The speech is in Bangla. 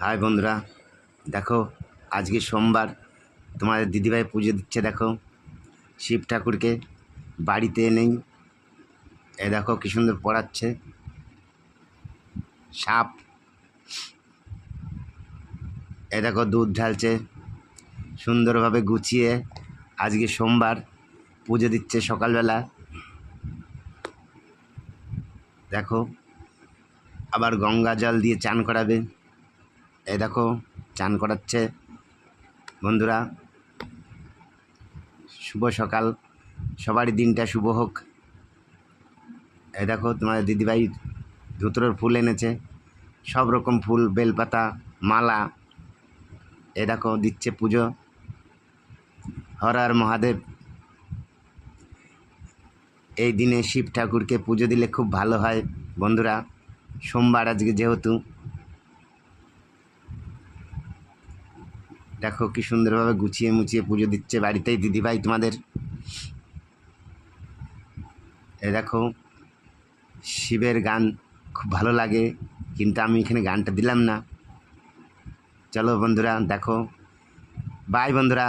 হাই বন্ধুরা, দেখো, আজকে সোমবার, তোমাদের দিদিভাই পুজো দিচ্ছে, দেখো। শিব ঠাকুরকে বাড়িতে এনেই, এ দেখো কি সুন্দর পড়াচ্ছে। সাপ, এ দেখো দুধ ঢালছে, সুন্দরভাবে গুছিয়ে আজকে সোমবার পুজো দিচ্ছে সকালবেলা। দেখো, আবার গঙ্গা জল দিয়ে চান করাবে। এই দেখো, চান করাচ্ছে। বন্ধুরা, শুভ সকাল। সবারই দিনটা শুভ হোক। এই দেখো, তোমাদের দিদিভাই ধুতরোর ফুল এনেছে। সব রকম ফুল, বেলপাতা, মালা এ দেখো, দিচ্ছে পুজো। হর মহাদেব, এই দিনে শিব ঠাকুরকে পুজো দিলে খুব ভালো হয়। বন্ধুরা, সোমবার আজকে যেহেতু দেখো কি সুন্দরভাবে গুছিয়ে মুছিয়ে পুজো দিচ্ছে বাড়িতেই দিদিভাই তোমাদের। এ দেখো, শিবের গান খুব ভালো লাগে, কিন্তু আমি এখানে গানটা দিলাম না। চলো বন্ধুরা, দেখো। বাই বন্ধুরা।